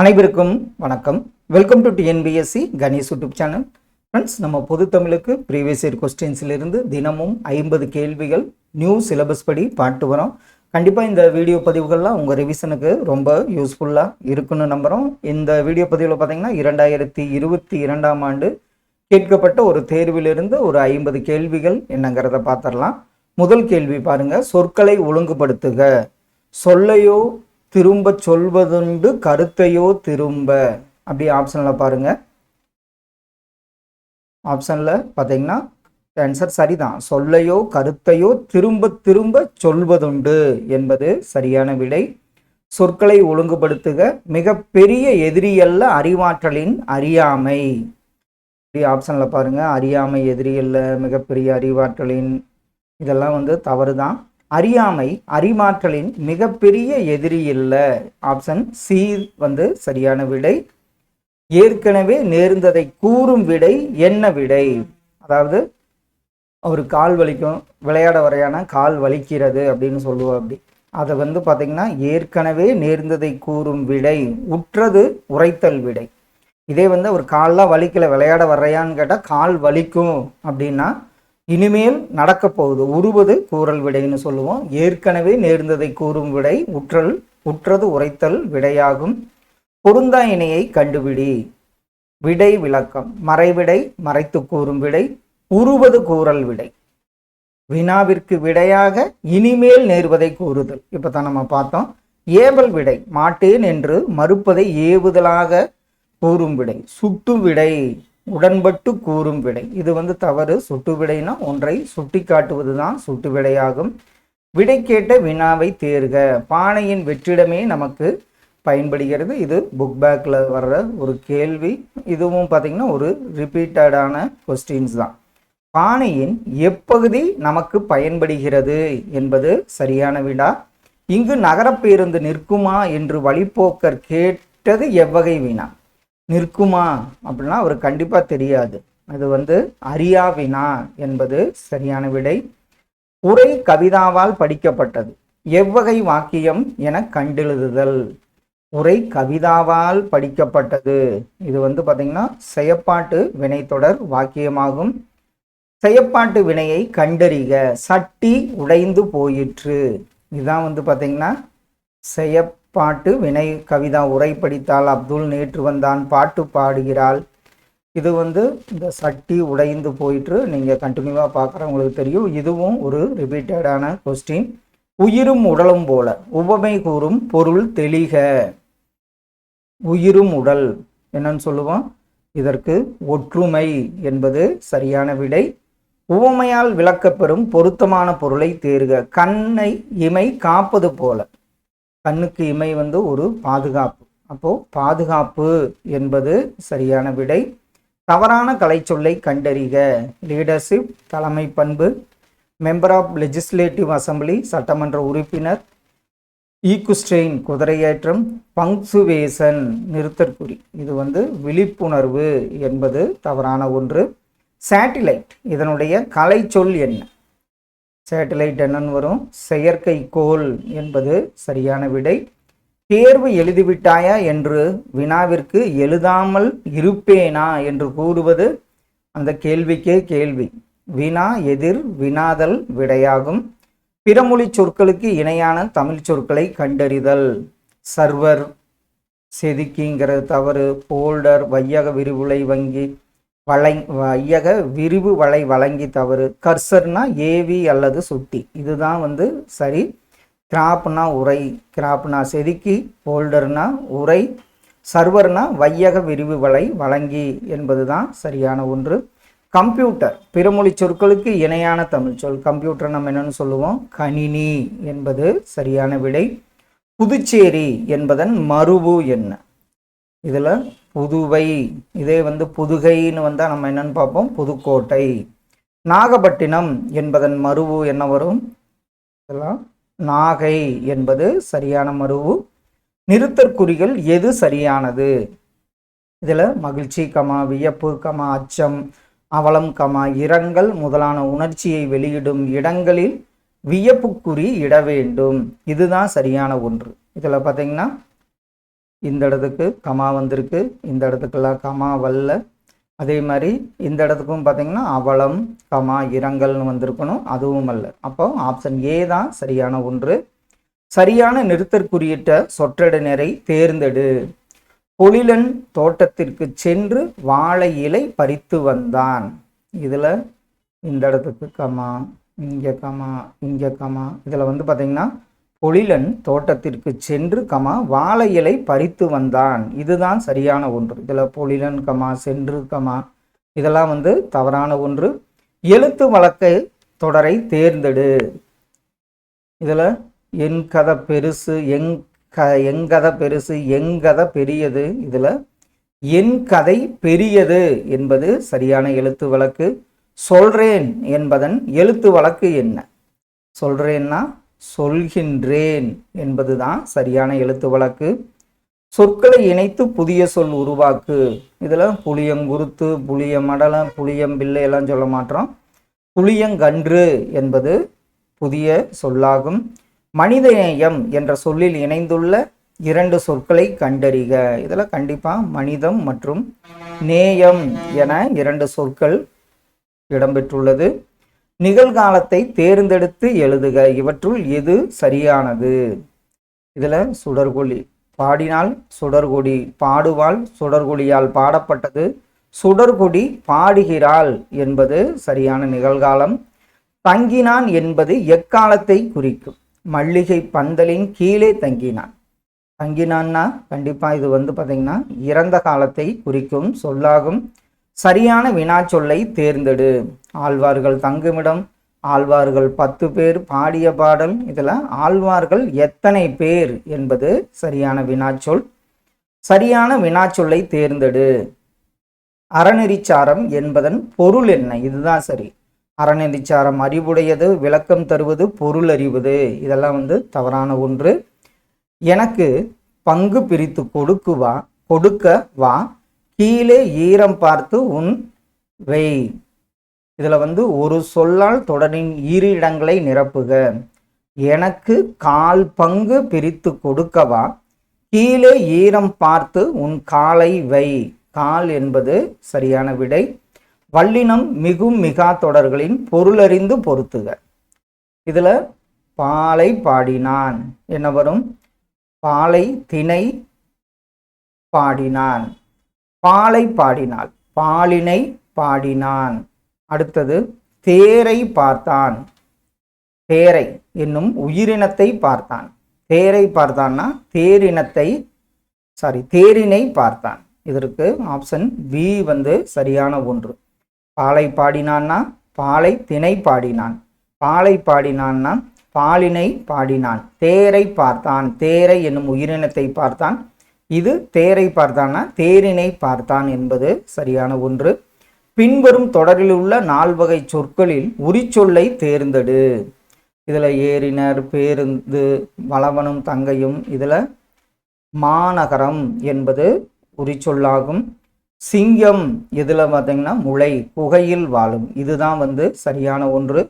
அனைவருக்கும் வணக்கம். Welcome to TNPSC Ganesh YouTube channel friends நம்ம பொது தமிழுக்கு ப்ரீவியஸ் இயர் கொஸ்டின்ஸ்லேருந்து தினமும் ஐம்பது கேள்விகள் நியூ சிலபஸ் படி பாட்டு வரோம். கண்டிப்பாக இந்த வீடியோ பதிவுகள்லாம் உங்கள் ரிவிஷனுக்கு ரொம்ப யூஸ்ஃபுல்லாக இருக்குன்னு நம்புகிறோம் இந்த வீடியோ பதிவில் பார்த்தீங்கன்னா இரண்டாயிரத்தி இருபத்தி இரண்டாம் ஆண்டு கேட்கப்பட்ட ஒரு தேர்விலிருந்து ஒரு ஐம்பது கேள்விகள் என்னங்கிறத பார்த்துடலாம் முதல் கேள்வி பாருங்கள் சொற்களை ஒழுங்குபடுத்துக. சொல்லையோ திரும்ப சொல்வதுண்டு கருத்தையோ திரும்ப. அப்படி ஆப்ஷனில் பாருங்கள் ஆப்ஷனில் பார்த்தீங்கன்னா ஆன்சர் சரிதான். சொல்லையோ கருத்தையோ திரும்ப திரும்ப சொல்வதுண்டு என்பது சரியான விடை. சொற்களை ஒழுங்குபடுத்துக. மிகப்பெரிய எதிரியல்ல அறிவாற்றலின் அறியாமை. இப்படி ஆப்ஷனில் பாருங்கள் அறியாமை எதிரியல்ல மிகப்பெரிய அறிவாற்றலின் இதெல்லாம் வந்து தவறு தான் அறியாமை அறிமாற்றலின் மிகப்பெரிய எதிரி இல்லை. ஆப்ஷன் சி வந்து சரியான விடை. ஏற்கனவே நேர்ந்ததை கூறும் விடை என்ன விடை? அதாவது ஒரு கால் வலிக்கும் விளையாட வரையான கால் வலிக்கிறது அப்படின்னு சொல்லுவோம் அப்படி. அதை வந்து பார்த்தீங்கன்னா ஏற்கனவே நேர்ந்ததை கூறும் விடை உற்றது உரைத்தல் விடை. இதே வந்து ஒரு கால்லாம் வலிக்கல விளையாட வர்றையான்னு கேட்டால் கால் வலிக்கும் அப்படின்னா இனிமேல் நடக்கப் போகுது. உருவது கூறல் விடைன்னு சொல்லுவோம். ஏற்கனவே நேர்ந்ததை கூறும் விடை உற்றல் உற்றது உரைத்தல் விடையாகும். பொருந்தா இணையை கண்டுபிடி. விடை விளக்கம். மறைவிடை மறைத்து கூறும் விடை உருவது கூறல் விடை. வினாவிற்கு விடையாக இனிமேல் நேர்வதை கூறுதல். இப்போ தான் நம்ம பார்த்தோம். ஏவல் விடை. மாட்டேன் என்று மறுப்பதை ஏவுதலாக கூறும் விடை. சுட்டு விடை. உடன்பட்டு கூறும் விடை. இது வந்து தவறு. சுட்டு விடைனா ஒன்றை சுட்டி காட்டுவது தான் சுட்டு விடையாகும். விடை கேட்ட வினாவை தேர்க. பானையின் வெற்றிடமே நமக்கு பயன்படுகிறது. இது புக் பேக்கில் வர்ற ஒரு கேள்வி. இதுவும் பார்த்தீங்கன்னா ஒரு ரிப்பீட்டடான கொஸ்டின்ஸ் தான். பானையின் எப்பகுதி நமக்கு பயன்படுகிறது என்பது சரியான வினா இங்கு நகரப்பேருந்து நிற்குமா என்று வழிப்போக்கர் கேட்டது எவ்வகை வினா. நிற்குமா அப்படின்னா அவர் கண்டிப்பாக தெரியாது. அது வந்து அறியா வினா என்பது சரியான விடை. உரை கவிதாவால் படிக்கப்பட்டது. எவ்வகை வாக்கியம் என கண்டெழுதுதல். உரை கவிதாவால் படிக்கப்பட்டது. இது வந்து பார்த்தீங்கன்னா செயப்பாட்டு வினைத்தொடர் வாக்கியமாகும். செயப்பாட்டு வினையை கண்டறிக. சட்டி உடைந்து போயிற்று. இதுதான் வந்து பார்த்தீங்கன்னா பாட்டு வினை கவிதா உரை படித்தால் அப்துல் நேற்று வந்தான் பாட்டு பாடுகிறாள். இது வந்து இந்த சட்டி உடைந்து போயிட்டு நீங்கள் கண்டினியூவாக பார்க்குறவங்களுக்கு தெரியும். இதுவும் ஒரு ரிப்பீட்டடான கொஸ்டின் உயிரும் உடலும் போல. உவமை கூறும் பொருள் தெளிக. உயிரும் உடல். என்னன்னு சொல்லுவோம். இதற்கு ஒற்றுமை என்பது சரியான விடை. உவமையால் விளக்கப்பெறும் பொருத்தமான பொருளை தேர்க. கண்ணை இமை காப்பது போல. கண்ணுக்கு இமை வந்து ஒரு பாதுகாப்பு. அப்போ பாதுகாப்பு என்பது சரியான விடை. தவறான கலைச்சொல்லை கண்டறிக. லீடர்ஷிப் தலைமை பண்பு மெம்பர் ஆஃப் லெஜிஸ்லேட்டிவ் அசம்பிளி சட்டமன்ற உறுப்பினர் ஈக்குஸ்ட்ரெயின் குதிரையேற்றம் பங்க்சுவேசன் நிறுத்தற்குறி. இது வந்து விழிப்புணர்வு என்பது தவறான ஒன்று. சேட்டிலைட் இதனுடைய கலைச்சொல் என்ன? சேட்டலைட் என்னன்னு வரும். செயற்கைக்கோள் என்பது சரியான விடை. தேர்வு எழுதிவிட்டாயா என்று வினாவிற்கு எழுதாமல் இருப்பேனா என்று கூறுவது அந்த கேள்விக்கே கேள்வி. வினா எதிர் வினாதல் விடையாகும். பிறமொழி சொற்களுக்கு இணையான தமிழ் சொற்களை கண்டறிதல். சர்வர் செதுக்கிங்கிறது தவறு. போல்டர் வையக விரிவுலை வங்கி. வளை வையக விரிவு வளை வழங்கி தவறு. கர்சர்னா ஏவி அல்லது சுட்டி. இதுதான் வந்து சரி. கிராப்னா உரை. கிராப்னா செதுக்கி. ஹோல்டர்னா உரை. சர்வர்னா வையக விரிவு வலை வழங்கி என்பது தான் சரியான ஒன்று. கம்ப்யூட்டர். பிறமொழி சொற்களுக்கு இணையான தமிழ் சொல். கம்ப்யூட்டர் நம்ம என்னன்னு சொல்லுவோம்? கணினி என்பது சரியான விடை. புதுச்சேரி என்பதன் மறுபு என்ன? இதில் புதுவை. இதே வந்து புதுகைன்னு வந்தால் நம்ம என்னன்னு பார்ப்போம்? புதுக்கோட்டை. நாகப்பட்டினம் என்பதன் மருவு என்ன வரும்? இதெல்லாம் நாகை என்பது சரியான மருவு நிறுத்தற்குறிகள் எது சரியானது? இதில் மகிழ்ச்சி கமா வியப்பு கமா அச்சம் அவலம் கமா இரங்கல் முதலான உணர்ச்சியை வெளியிடும் இடங்களில் வியப்புக்குறி இட வேண்டும். இதுதான் சரியான ஒன்று. இதில் பார்த்தீங்கன்னா இந்த இடத்துக்கு கமா வந்திருக்கு. இந்த இடத்துக்கெல்லாம் கமா வல்ல அதே மாதிரி இந்த இடத்துக்கும் பார்த்தீங்கன்னா அவலம் கமா இரங்கல்னு வந்திருக்கணும். அதுவும் அல்ல அப்போ ஆப்ஷன் ஏ தான் சரியான ஒன்று. சரியான நிறுத்தற்குறியிட்ட சொற்றொடரை தேர்ந்தெடு. பொழிலன் தோட்டத்திற்கு சென்று வாழை இலை பறித்து வந்தான். இதில் இந்த இடத்துக்கு கமா இங்கே கமா இங்கே கமா. இதில் வந்து பார்த்தீங்கன்னா பொழிலன் தோட்டத்திற்கு சென்று கமா வாழை இலை பறித்து வந்தான். இதுதான் சரியான ஒன்று. இதில் பொழிலன் கமா சென்று கமா இதெல்லாம் வந்து தவறான ஒன்று. எழுத்து வழக்கை தொடரை தேர்ந்தெடு. இதில் என் கதை பெருசு எங் க எங்கதை பெருசு எங்கதை பெரியது. இதில் என் கதை பெரியது என்பது சரியான எழுத்து வழக்கு. சொல்றேன் என்பதன் எழுத்து வழக்கு என்ன? சொல்றேன்னா சொல்கின்றேன் என்பதுதான் சரியான எழுத்து வழக்கு. சொற்களை இணைத்து புதிய சொல் உருவாக்கு. இதில் புளியங்குருத்து புளிய மடலம் புளியம்பிள்ளை எல்லாம் சொல்ல மாட்டோம். புளியங்கன்று என்பது புதிய சொல்லாகும். மனிதநேயம் என்ற சொல்லில் இணைந்துள்ள இரண்டு சொற்களை கண்டறிக. இதில் கண்டிப்பாக மனிதம் மற்றும் நேயம் என இரண்டு சொற்கள் இடம்பெற்றுள்ளது. நிகழ்காலத்தை தேர்ந்தெடுத்து எழுதுக. இவற்றுள் எது சரியானது? இதில் சுடர்கொலி பாடினால் சுடர்கொடி பாடுவாள் சுடர்கொடியால் பாடப்பட்டது. சுடர்கொடி பாடுகிறாள் என்பது சரியான நிகழ்காலம். தங்கினான் என்பது எக்காலத்தை குறிக்கும். மல்லிகை பந்தலின் கீழே தங்கினான். தங்கினான்னா கண்டிப்பாக இது வந்து பார்த்திங்கன்னா இறந்த காலத்தை குறிக்கும் சொல்லாகும். சரியான வினாச்சொல்லை தேர்ந்தெடு. ஆழ்வார்கள் தங்குமிடம் ஆழ்வார்கள் பத்து பேர் பாடிய பாடல் இதில் ஆழ்வார்கள் எத்தனை பேர் என்பது சரியான வினாச்சொல். சரியான வினாச்சொல்லை தேர்ந்தெடு. அறநெறிச்சாரம் என்பதன் பொருள் என்ன? இதுதான் சரி. அறநெறிச்சாரம் அறிவுடையது விளக்கம் தருவது பொருள் அறிவது. இதெல்லாம் வந்து தவறான ஒன்று. எனக்கு பங்கு பிரித்து கொடுக்குவா கொடுக்க வா கீழே ஈரம் பார்த்து உன் வெய் இதில் வந்து ஒரு சொல்லால் தொடரின் இரு இடங்களை நிரப்புக. எனக்கு கால் பங்கு பிரித்து கொடுக்கவா? கீழே ஈரம் பார்த்து உன் காலை வை. கால் என்பது சரியான விடை. வல்லினம் மிகும் மிகா தொடர்களின் பொருளறிந்து பொருத்துக. இதில் பாலை பாடினான். என்ன வரும்? பாலை திணை பாடினான். பாலை பாடினாள் பாலினை பாடினான். அடுத்தது தேரை பார்த்தான். தேரை என்னும் உயிரினத்தை பார்த்தான். தேரை பார்த்தான்னா தேரினத்தை சாரி தேரினை பார்த்தான். இதற்கு ஆப்ஷன் பி வந்து சரியான ஒன்று. பாலை பாடினான்னா பாலை திணை பாடினான். பாலை பாடினான்னா பாலினை பாடினான். தேரை பார்த்தான். தேரை என்னும் உயிரினத்தை பார்த்தான். இது தேரை பார்த்தான்னா தேரினை பார்த்தான் என்பது சரியான ஒன்று. பின்வரும் தொடரில் உள்ள நால்வகை சொற்களில் உரிச்சொல்லை தேர்ந்தெடு. இதில் ஏறினர் பேருந்து வளவனும் தங்கையும். இதில் மாநகரம் என்பது உரிச்சொல்லாகும். சிங்கம் இதில் பார்த்தீங்கன்னா முளை குகையில் வாழும். இதுதான் வந்து சரியான ஒன்று.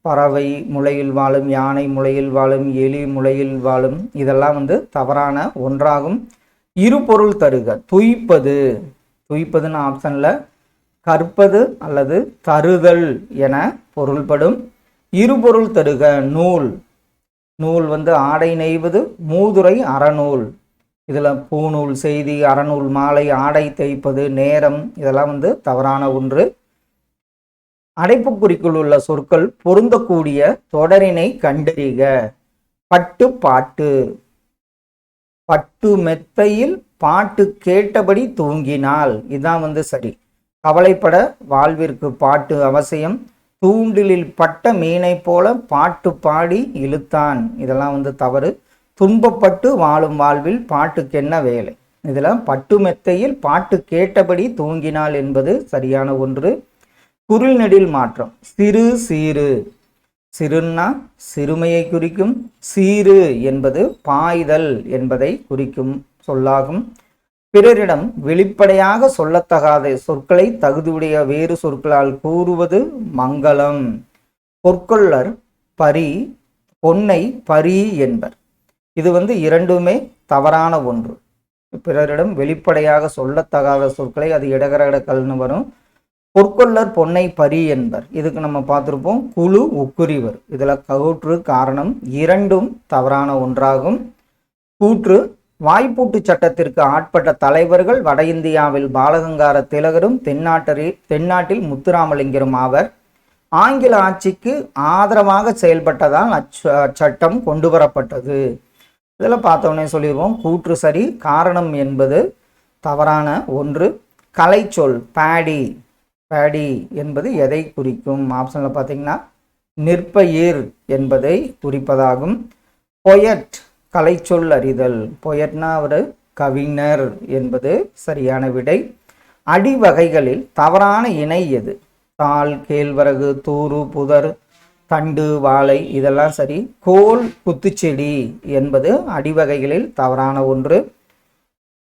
பறவை முளையில் வாழும் யானை முளையில் வாழும் எலி முளையில் வாழும். இதெல்லாம் வந்து தவறான ஒன்றாகும். இருபொருள் தருக துய்ப்பது. துய்ப்பதுன்னு ஆப்ஷனில் கற்பது அல்லது தருதல் என பொருள்படும். இருபொருள் தருக நூல். நூல் வந்து ஆடை நெய்வது மூதுரை அறநூல். இதில் பூநூல் செய்தி அறநூல் மாலை ஆடை தைப்பது நேரம் இதெல்லாம் வந்து தவறான ஒன்று. அடைப்புக்குறிக்குள் உள்ள சொற்கள் பொருந்தக்கூடிய தொடரினை கண்டறிக. பட்டு பாட்டு. பட்டு மெத்தையில் பாட்டு கேட்டபடி தூங்கினால் இதுதான் வந்து சரி. கவலைப்பட வாழ்விற்கு பாட்டு அவசியம். தூண்டிலில் பட்ட மீனை போல பாட்டு பாடி இழுத்தான். இதெல்லாம் வந்து தவறு. துன்பப்பட்டு வாழும் வாழ்வில் பாட்டுக்கென்ன வேலை? இதெல்லாம் பட்டு மெத்தையில் பாட்டு கேட்டபடி தூங்கினாள் என்பது சரியான ஒன்று. குரில் நெடில் மாற்றம். சிறு சீரு சிறுன்னா சிறுமையை குறிக்கும். சீரு என்பது பாய்தல் என்பதை குறிக்கும் சொல்லாகும். பிறரிடம் வெளிப்படையாக சொல்லத்தகாத சொற்களை தகுதியுடைய வேறு சொற்களால் கூறுவது மங்களம். பொற்கொள்ளர் பரி பொன்னை பரி என்பர். இது வந்து இரண்டுமே தவறான ஒன்று. பிறரிடம் வெளிப்படையாக சொல்லத்தகாத சொற்களை அது இடகரட கல்னு வரும். பொற்கொள்ளர் பொன்னை பரி என்பர். இதுக்கு நம்ம பார்த்துருப்போம் குழு உக்குரிவர் இதில் கவுற்று காரணம் இரண்டும் தவறான ஒன்றாகும். கூற்று வாய்ப்பூட்டு சட்டத்திற்கு ஆட்பட்ட தலைவர்கள் வட இந்தியாவில் பாலகங்கார திலகரும் தென்னாட்டரி தென்னாட்டில் முத்துராமலிங்கரும் ஆவர். ஆங்கில ஆட்சிக்கு ஆதரவாக செயல்பட்டதால் அச்சட்டம் கொண்டு வரப்பட்டது. இதில் பார்த்தோன்னே சொல்லிடுவோம் கூற்று சரி காரணம் என்பது தவறான ஒன்று. கலைச்சொல் பேடி. பேடி என்பது எதை குறிக்கும்? ஆப்ஷனில் பார்த்தீங்கன்னா நிற்பயிர் என்பதை குறிப்பதாகும். பொயட் கலைச்சொல் அறிதல் பொயட்னா அவர் கவிஞர் என்பது சரியான விடை. அடிவகைகளில் தவறான இணை எது? தாள் கேழ்வரகு தூறு புதர் தண்டு வாழை இதெல்லாம் சரி கோல் குத்துச்செடி என்பது அடிவகைகளில் தவறான ஒன்று.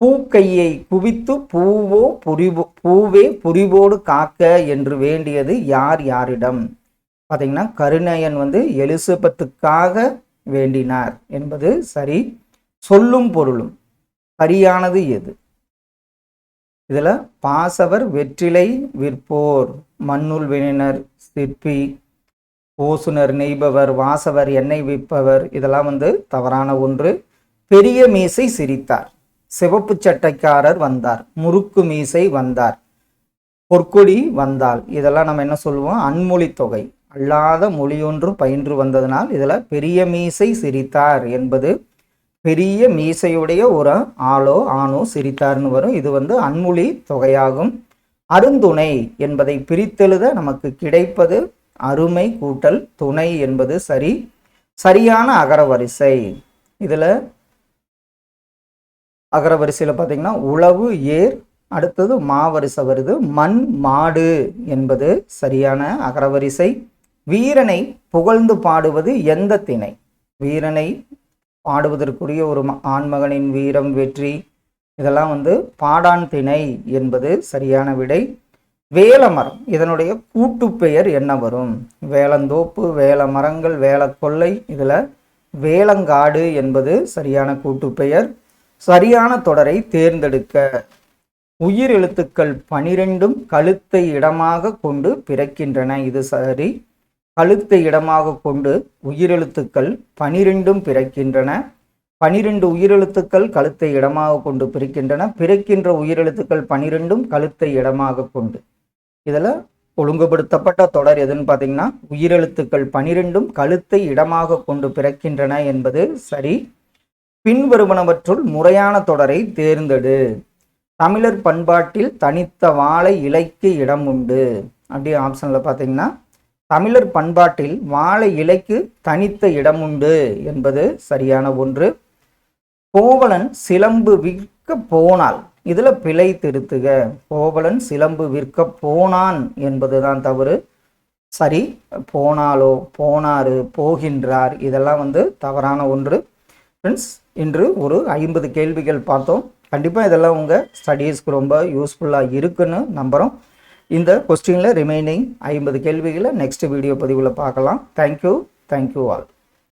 பூக்கையை குவித்து பூவோ புரிவோ பூவே புரிவோடு காக்க என்று வேண்டியது யார் யாரிடம்? பார்த்தீங்கன்னா கருணையன் வந்து எலிசபெத்துக்காக வேண்டினார் என்பது சரி. சொல்லும் பொருளும். சரியானது எது? இதில் பாசவர் வெற்றிலை விற்போர். மண்ணுள் வினினர் சிற்பி. ஓசுனர் நெய்பவர் வாசவர் எண்ணெய் விற்பவர். இதெல்லாம் வந்து தவறான ஒன்று. பெரிய மீசை சிரித்தார். சிவப்பு சட்டைக்காரர் வந்தார். முறுக்கு மீசை வந்தார். பொற்கொடி வந்தால். இதெல்லாம் நம்ம என்ன சொல்லுவோம்? அன்மொழி தொகை. அல்லாத மொழியொன்று பயின்று வந்ததனால் இதில் பெரிய மீசை சிரித்தார் என்பது பெரிய மீசையுடைய ஒரு ஆளோ ஆணோ சிரித்தார்னு வரும். இது வந்து அன்மொழி தொகையாகும். அருந்துணை என்பதை பிரித்தெழுத நமக்கு கிடைப்பது அருமை கூட்டல் துணை என்பது சரி. சரியான அகரவரிசை. இதில் அகரவரிசையில் பார்த்தீங்கன்னா உழவு ஏர் அடுத்தது மாவரிசை வருது. மண் மாடு என்பது சரியான அகரவரிசை. வீரனை புகழ்ந்து பாடுவது எந்த திணை? வீரனை பாடுவதற்குரிய ஒரு ம- ஆண்மகனின் வீரம் வெற்றி இதெல்லாம் வந்து பாடான் திணை என்பது சரியான விடை. வேலமரம் இதனுடைய கூட்டுப்பெயர் என்ன வரும்? வேலந்தோப்பு வேல மரங்கள் வேலக்கொல்லை இதில் வேலங்காடு என்பது சரியான கூட்டுப்பெயர். சரியான தொடரை தேர்ந்தெடுக்க உயிர் எழுத்துக்கள் பனிரெண்டும் கழுத்தை இடமாக கொண்டு பிறக்கின்றன. இது சரி. கழுத்தை இடமாக கொண்டு உயிரெழுத்துக்கள் பனிரெண்டும் பிறக்கின்றன. பனிரெண்டு உயிரெழுத்துக்கள் கழுத்தை இடமாக கொண்டு பிறக்கின்றன. பிறக்கின்ற உயிரெழுத்துக்கள் பனிரெண்டும் கழுத்தை இடமாக கொண்டு. இதில் ஒழுங்குபடுத்தப்பட்ட தொடர் எதுன்னு பார்த்தீங்கன்னா உயிரெழுத்துக்கள் பனிரெண்டும் கழுத்தை இடமாக கொண்டு பிறக்கின்றன என்பது சரி. பின்வருவனவற்றுள் முறையான தொடரை தேர்ந்தெடு. தமிழர் பண்பாட்டில் தனித்த வாழை இலைக்கு இடம் உண்டு. அப்படி ஆப்ஷனில் பார்த்தீங்கன்னா தமிழர் பண்பாட்டில் வாழை இலைக்கு தனித்த இடம் உண்டு என்பது சரியான ஒன்று. கோவலன் சிலம்பு விற்க போனால் இதில் பிழை திருத்துக. கோவலன் சிலம்பு விற்க போனான் என்பதுதான் தவறு. சரி போனாலோ போனாரு போகின்றார் இதெல்லாம் வந்து தவறான ஒன்று. ஃப்ரெண்ட்ஸ் இன்று ஒரு ஐம்பது கேள்விகள் பார்த்தோம். கண்டிப்பாக இதெல்லாம் உங்கள் ஸ்டடீஸ்க்கு ரொம்ப யூஸ்ஃபுல்லாக இருக்குன்னு நம்புகிறோம் இந்த கொஸ்டினில் ரிமைனிங் ஐம்பது கேள்விகளை நெக்ஸ்ட் வீடியோ பதிவில் பார்க்கலாம். Thank you thank you all